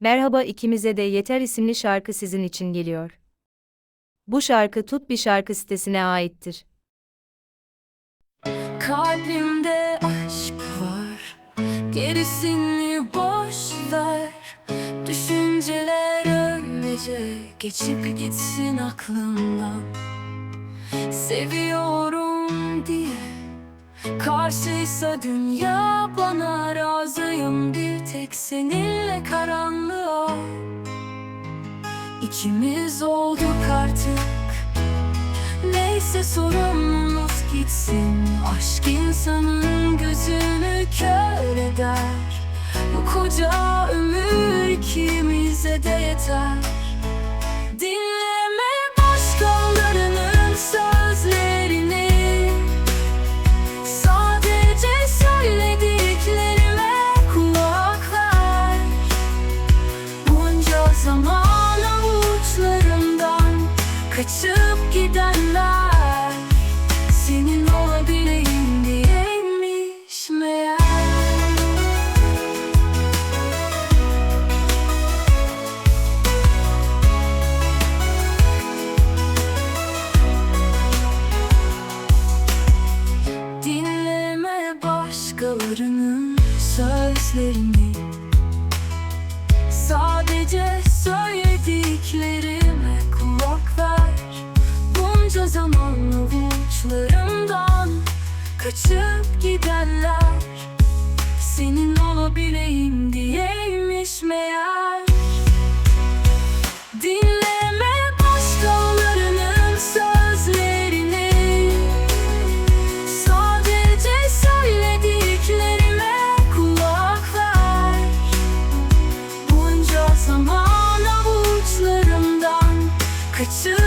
Merhaba ikimize de Yeter isimli şarkı sizin için geliyor. Bu şarkı Tut bir şarkı sitesine aittir. Kalbimde aşk var Gerisini boş ver Düşünceler öylece Geçip gitsin aklımdan Seviyorum diye Karşıysa dünya bana razıyım. Bir tek seninle karanlığa. İkimiz olduk artık. Neyse sorumluluk gitsin. Aşk insanın gözünü kör eder. Bu koca ömür ikimize de yeter. Dinleme kaçıp gidenler Senin olabileyim diyeymiş meğer. Dinleme başkalarının sözlerini. Sadece kaçıp gidenler Senin olabileyim diyeymiş meğer. Dinleme başkalarının sözlerini. Sadece söylediklerime kulak ver. Bunca zaman avuçlarımdan kaçıp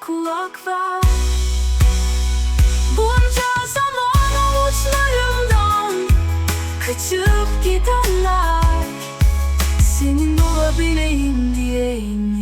kulak ver Bunca zaman avuçlarımdan kaçıp gidenler Senin olabileyim diye indim